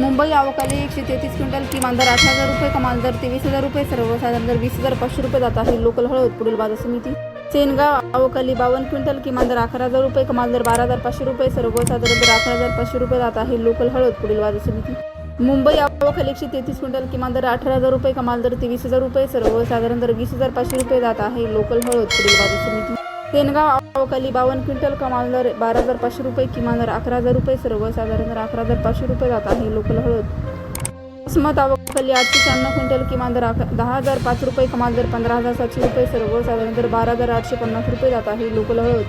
मुंबई अवकाली एकशे तेहतीस क्विंटल किमान दर आठ हजार रुपये कमाल दर तेवीस हजार रुपये सर्वसाधारण दर वीस हजार पाचशे रुपये जात आहे. लोकल हळद पुढील बाजार समिती. सेनगाव अवकाली बावन्न क्विंटल किमान दर अकरा हजार रुपये कमाल दर बारा हजार पाचशे रुपये सर्वसाधारण दर अकरा हजार पाचशे रुपये जात आहे. लोकल हळद पुढील बाजार समिती. मुंबई अवकाली एकशे तेहतीस क्विंटल किमान दर अठरा हजार रुपये कमाल दर तेवीस हजार रुपये सर्वसाधारण दर वीस हजार पाचशे रुपये जात आहे. लोकल हळद पुढील बाजार समिती. तेनगाव अवकाली बावन्न क्विंटल कमाल दर बारा हजार पाचशे रुपये किमान दर अकरा हजार रुपये सर्वसाधारण दर अकरा हजार पाचशे रुपये जात आहे लोकल हळद. अस्मत अवकाली आठशे शहाण्णव क्विंटल किमान दर अक- दहा हजार पाच रुपये कमाल दर पंधरा हजार सातशे रुपये सर्वसाधारण दर बारा हजार आठशे पन्नास रुपये जात आहे लोकल हळद.